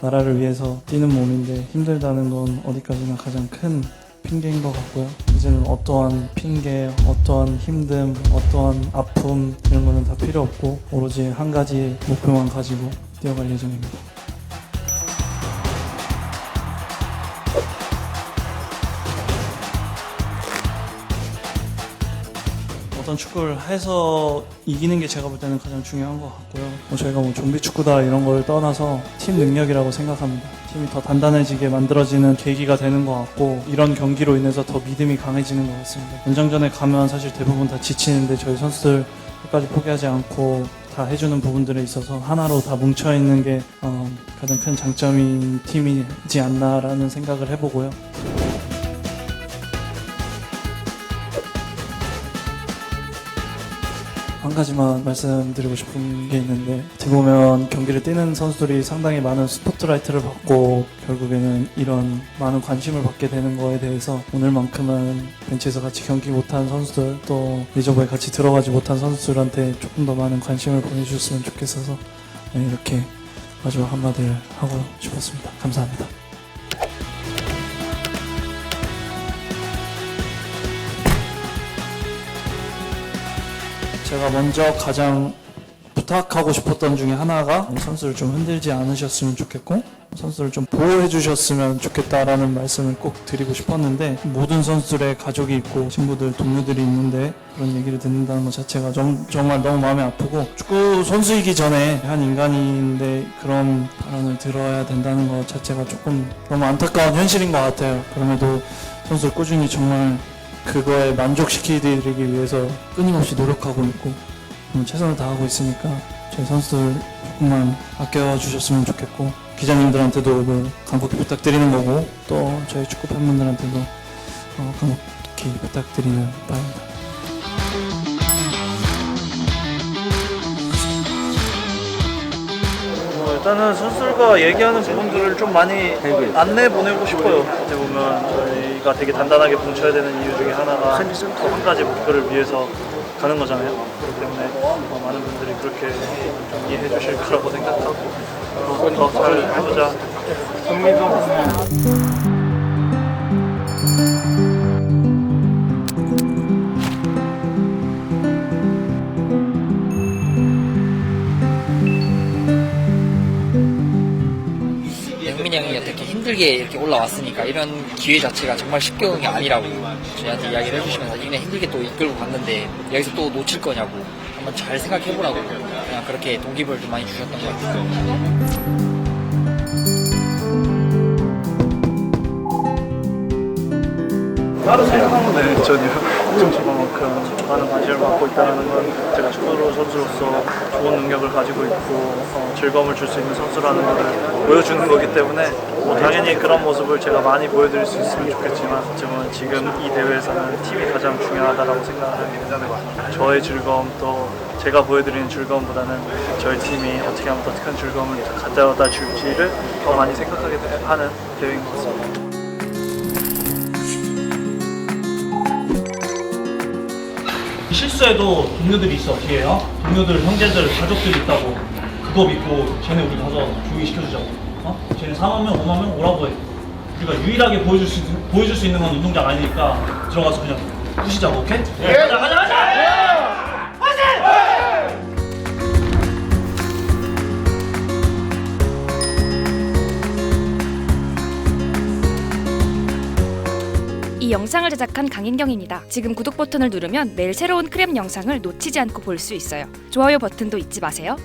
나라를 위해서 뛰는 몸인데 힘들다는 건 어디까지나 가장 큰 핑계인 것 같고요. 이제는 어떠한 핑계, 어떠한 힘듦, 어떠한 아픔 이런 거는 다 필요 없고 오로지 한 가지 목표만 가지고 뛰어갈 예정입니다. 어떤 축구를 해서 이기는 게 제가 볼 때는 가장 중요한 것 같고요. 뭐 저희가 뭐 좀비 축구다 이런 걸 떠나서 팀 능력이라고 생각합니다. 팀이 더 단단해지게 만들어지는 계기가 되는 것 같고 이런 경기로 인해서 더 믿음이 강해지는 것 같습니다. 연장전에 가면 사실 대부분 다 지치는데 저희 선수들 끝까지 포기하지 않고 다 해주는 부분들에 있어서 하나로 다 뭉쳐 있는 게 어, 가장 큰 장점인 팀이지 않나라는 생각을 해보고요. 한 가지만 말씀드리고 싶은 게 있는데 어떻게 보면 경기를 뛰는 선수들이 상당히 많은 스포트라이트를 받고 결국에는 이런 많은 관심을 받게 되는 거에 대해서 오늘만큼은 벤치에서 같이 경기 못한 선수들 또 리저브에 같이 들어가지 못한 선수들한테 조금 더 많은 관심을 보내주셨으면 좋겠어서 네, 이렇게 마지막 한마디를 하고 싶었습니다. 감사합니다. 제가 먼저 가장 부탁하고 싶었던 중에 하나가 선수를 좀 흔들지 않으셨으면 좋겠고 선수를 좀 보호해 주셨으면 좋겠다라는 말씀을 꼭 드리고 싶었는데 모든 선수들의 가족이 있고 친구들 동료들이 있는데 그런 얘기를 듣는다는 것 자체가 정, 정말 너무 마음이 아프고 축구 선수이기 전에 한 인간인데 그런 발언을 들어야 된다는 것 자체가 조금 너무 안타까운 현실인 것 같아요. 그럼에도 선수를 꾸준히 정말 그거에 만족시키기 위해서 끊임없이 노력하고 있고 음, 최선을 다하고 있으니까 저희 선수들 조금만 아껴주셨으면 좋겠고 기자님들한테도 그 간곡히 부탁드리는 거고 또 저희 축구 팬분들한테도 어, 간곡히 부탁드리는 바입니다. 뭐 일단은 선수들과 얘기하는 부분들을 좀 많이 안내 보내고 싶어요. 어떻게 보면 저희가 되게 단단하게 뭉쳐야 되는 이유 중에 하나가 또한 가지 목표를 위해서 가는 거잖아요. 그렇기 때문에 어, 많은 분들이 그렇게 좀 이해해 주실 거라고 생각하고 더잘 해보자. 힘들게 이렇게 올라왔으니까 이런 기회 자체가 정말 쉽게 온게 아니라고 저희한테 이야기를 해주시면서 이내 힘들게 또 이끌고 갔는데 여기서 또 놓칠 거냐고 한번 잘 생각해보라고 그냥 그렇게 동기부여를 좀 많이 주셨던 것 같아요. 따로 생각하는 데 전혀 저만큼 많은 관심을 받고 있다는 건 제가 축구 선수로서 좋은 능력을 가지고 있고 어, 즐거움을 줄 수 있는 선수라는 것을 보여주는 거기 때문에 뭐 당연히 그런 모습을 제가 많이 보여드릴 수 있으면 좋겠지만 지금은 지금 이 대회에서는 팀이 가장 중요하다고 생각합니다. 저의 즐거움 또 제가 보여드리는 즐거움보다는 저희 팀이 어떻게 하면 더 큰 즐거움을 가져다 줄지를 더 많이 생각하게 하는 대회인 것 같습니다. 실수해도 동료들이 있어 뒤에 어? 동료들, 형제들, 가족들이 있다고 그거 믿고 쟤네 우리 가서 조용히 시켜주자고 어? 쟤네 4만 명, 5만 명 오라고 해 우리가 유일하게 보여줄 수, 있- 보여줄 수 있는 건 운동장 아니니까 들어가서 그냥 부시자고 오케이? 가자 가자 가자! 이 영상을 제작한 강인경입니다. 지금 구독 버튼을 누르면 매일 새로운 크랩 영상을 놓치지 않고 볼 수 있어요. 좋아요 버튼도 잊지 마세요.